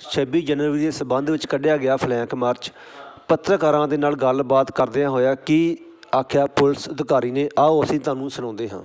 26 ਜਨਵਰੀ ਦੇ ਸਬੰਧ ਵਿੱਚ ਕੱਢਿਆ ਗਿਆ ਫਲੈਂਕ ਮਾਰਚ। ਪੱਤਰਕਾਰਾਂ ਦੇ ਨਾਲ ਗੱਲਬਾਤ ਕਰਦਿਆਂ ਹੋਇਆ ਕੀ ਆਖਿਆ ਪੁਲਿਸ ਅਧਿਕਾਰੀ ਨੇ, ਆਓ ਅਸੀਂ ਤੁਹਾਨੂੰ ਸੁਣਾਉਂਦੇ ਹਾਂ।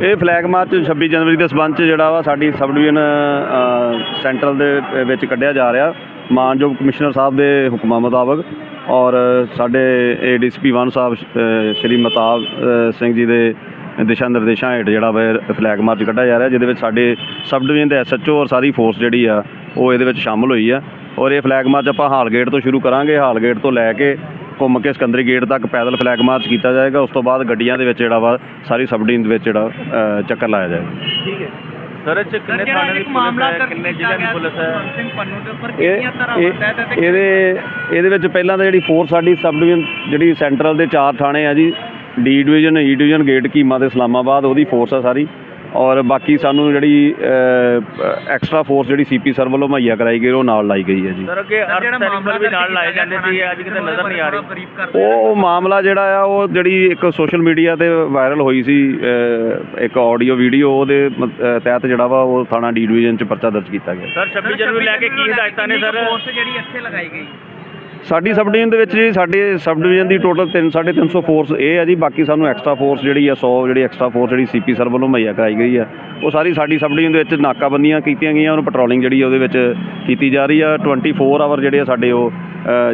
ਇਹ ਫਲੈਗ ਮਾਰਚ 26 ਜਨਵਰੀ ਦੇ ਸਬੰਧ ਚ ਜਿਹੜਾ ਵਾ ਸਾਡੀ ਸਬ ਡਿਵੀਜ਼ਨ ਸੈਂਟਰਲ ਦੇ ਵਿੱਚ ਕੱਢਿਆ ਜਾ ਰਿਹਾ। ਮਾਨਯੋਗ ਕਮਿਸ਼ਨਰ ਸਾਹਿਬ ਦੇ ਹੁਕਮਾਂ ਮੁਤਾਬਕ ਔਰ ਸਾਡੇ ਏਡੀਸੀਪੀ ਵਨ ਸਾਹਿਬ ਸ਼੍ਰੀ ਮਤਾਬ ਸਿੰਘ ਜੀ ਦੇ ਦਿਸ਼ਾ ਨਿਰਦੇਸ਼ਾਂ ਹੇਠ ਜਿਹੜਾ ਵਾ ਫਲੈਗ ਮਾਰਚ ਕੱਢਿਆ ਜਾ ਰਿਹਾ ਜਿਹਦੇ ਵਿੱਚ ਸਾਡੇ ਸਬ ਡਿਵੀਜ਼ਨ ਦੇ ਐਸਐਚਓ ਔਰ ਸਾਰੀ ਫੋਰਸ ਜਿਹੜੀ ਆ ਉਹ ਇਹਦੇ ਵਿੱਚ ਸ਼ਾਮਲ ਹੋਈ ਆ। ਔਰ ਇਹ ਫਲੈਗ ਮਾਰਚ ਆਪਾਂ ਹਾਲ ਗੇਟ ਤੋਂ ਸ਼ੁਰੂ ਕਰਾਂਗੇ। ਹਾਲ ਗੇਟ ਤੋਂ ਲੈ ਕੇ ਘੁੰਮ ਕੇ ਸਿਕੰਦਰੀ ਗੇਟ ਤੱਕ ਪੈਦਲ ਫਲੈਗ ਮਾਰਚ ਕੀਤਾ ਜਾਏਗਾ। ਉਸ ਤੋਂ ਬਾਅਦ ਗੱਡੀਆਂ ਦੇ ਵਿੱਚ ਜਿਹੜਾ ਵਾ ਸਾਰੀ ਸਬ ਡਿਵੀਜ਼ਨ ਦੇ ਵਿੱਚ ਜਿਹੜਾ ਚੱਕਰ ਲਾਇਆ ਜਾਏਗਾ। ਸਰ ਇਹ 'ਚ ਕਿੰਨੇ ਥਾਣੇ ਦੀ ਪੁਲਿਸ ਹੈ? ਕਿੰਨੇ ਗਿਆ ਦੀ ਪੁਲਿਸ ਹੈ? ਕੁਲਵੰਤ ਸਿੰਘ ਪੰਨੂ ਦੇ ਉੱਪਰ ਇਹ ਕਿੰਨੀਆਂ ਤਰ੍ਹਾਂ ਇਹ- ਹੁੰਦਾ ਹੈ ਤੇ ਇਹਦੇ ਇਹਦੇ ਵਿੱਚ ਪਹਿਲਾਂ ਤਾਂ ਜਿਹੜੀ ਫੋਰਸ ਸਾਡੀ ਸਬ ਡਿਵੀਜ਼ਨ ਜਿਹੜੀ ਸੈਂਟਰਲ ਦੇ ਚਾਰ ਥਾਣੇ ਆ ਜੀ D division E division gate keema ਤੇ ਇਸਲਾਮਾਬਾਦ ਉਹਦੀ ਫੋਰਸ ਆ ਸਾਰੀ। ਔਰ ਬਾਕੀ ਸਾਨੂੰ ਜਿਹੜੀ ਐਕਸਟਰਾ ਫੋਰਸ ਜਿਹੜੀ ਸੀਪੀ ਸਰ ਵੱਲੋਂ ਮੁਹੱਈਆ ਕਰਾਈ ਗਈ ਉਹ ਨਾਲ ਲਾਈ ਗਈ ਹੈ ਜੀ। ਸਰ ਅੱਗੇ ਅਰਥ ਸੈਨਿਕ ਵੀ ਨਾਲ ਲਾਏ ਜਾਂਦੇ ਸੀ ਅੱਜ ਕਿਤੇ ਨਜ਼ਰ ਨਹੀਂ ਆ ਰਹੀ। ਬਰੀਫ ਕਰਦੇ ਉਹ ਮਾਮਲਾ ਜਿਹੜਾ ਆ ਉਹ ਜਿਹੜੀ ਇੱਕ ਸੋਸ਼ਲ ਮੀਡੀਆ ਤੇ ਵਾਇਰਲ ਹੋਈ ਸੀ ਇੱਕ ਆਡੀਓ ਵੀਡੀਓ ਉਹਦੇ ਤਹਿਤ ਜਿਹੜਾ ਵਾ ਉਹ ਥਾਣਾ ਡੀ ਡਿਵੀਜ਼ਨ ਚ ਪਰਚਾ ਦਰਜ ਕੀਤਾ ਗਿਆ। ਸਰ 26 ਜਨਵਰੀ ਲੈ ਕੇ ਕੀ ਹਦਾਇਤਾਂ ਨੇ ਸਰ? ਫੋਰਸ ਜਿਹੜੀ ਇੱਥੇ ਲਗਾਈ ਗਈ? ਸਾਡੀ ਸਬ ਡਿਵੀਜ਼ਨ ਦੇ ਵਿੱਚ ਜੀ ਸਾਡੇ ਸਬ ਡਿਵੀਜ਼ਨ ਦੀ ਟੋਟਲ 3 350 ਫੋਰਸ ਇਹ ਹੈ ਜੀ ਬਾਕੀ ਸਾਨੂੰ ਐਕਸਟਰਾ ਫੋਰਸ ਜਿਹੜੀ ਆ 100 ਜਿਹੜੀ ਐਕਸਟਰਾ ਫੋਰਸ ਜਿਹੜੀ ਸੀਪੀ ਸਰ ਵੱਲੋਂ ਮੁਹੱਈਆ ਕਰਾਈ ਗਈ ਆ। ਉਹ ਸਾਰੀ ਸਾਡੀ ਸਬ ਡਿਵੀਜ਼ਨ ਦੇ ਵਿੱਚ ਨਾਕਾਬੰਦੀਆਂ ਕੀਤੀਆਂ ਗਈਆਂ ਉਹਨੂੰ ਪੈਟਰੋਲਿੰਗ ਜਿਹੜੀ ਉਹਦੇ ਵਿੱਚ ਕੀਤੀ ਜਾ ਰਹੀ ਆ। 24 ਆਵਰ ਜਿਹੜੇ ਆ ਸਾਡੇ ਉਹ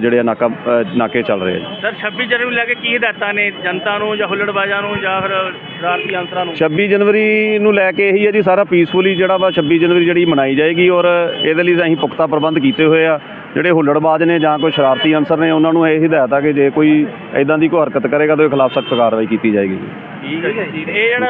ਜਿਹੜੇ ਆ ਨਾਕਾ ਨਾਕੇ ਚੱਲ ਰਹੇ ਆ ਜੀ। ਸਰ 26 ਜਨਵਰੀ ਲੈ ਕੇ ਕੀ ਹਦਾਇਤਾਂ ਨੇ ਜਨਤਾ ਨੂੰ ਜਾਂ ਹੁੱਲੜਬਾਜ਼ਾਂ ਨੂੰ ਜਾਂ ਫਿਰ ਸ਼ਰਾਰਤੀ ਅੰਸਰਾਂ ਨੂੰ? 26 ਜਨਵਰੀ ਨੂੰ ਲੈ ਕੇ ਇਹੀ ਹੈ ਜੀ ਸਾਰਾ ਪੀਸਫੁਲੀ ਜਿਹੜਾ ਵਾ 26 ਜਨਵਰੀ ਜਿਹੜੀ ਮਨਾਈ ਜਾਏਗੀ ਔਰ ਇਹਦੇ ਲਈ ਅਸੀਂ ਪੁਖਤਾ ਪ੍ਰਬੰਧ ਕੀਤੇ ਹੋਏ ਆ। ਜਿਹੜੇ ਹੁੱਲੜਬਾਜ਼ ਨੇ ਜਾਂ ਕੋਈ ਸ਼ਰਾਰਤੀ ਅੰਸਰ ਨੇ, ਉਹਨਾਂ ਨੂੰ ਇਹ ਹਦਾਇਤ ਆ ਕਿ ਜੇ ਕੋਈ ਇਦਾਂ ਦੀ ਕੋਈ ਹਰਕਤ ਕਰੇਗਾ ਤਾਂ ਉਹਦੇ ਖਿਲਾਫ ਸਖਤ ਕਾਰਵਾਈ ਕੀਤੀ ਜਾਏਗੀ ਠੀਕ ਹੈ ਜੀ। ਇਹ ਜਿਹੜਾ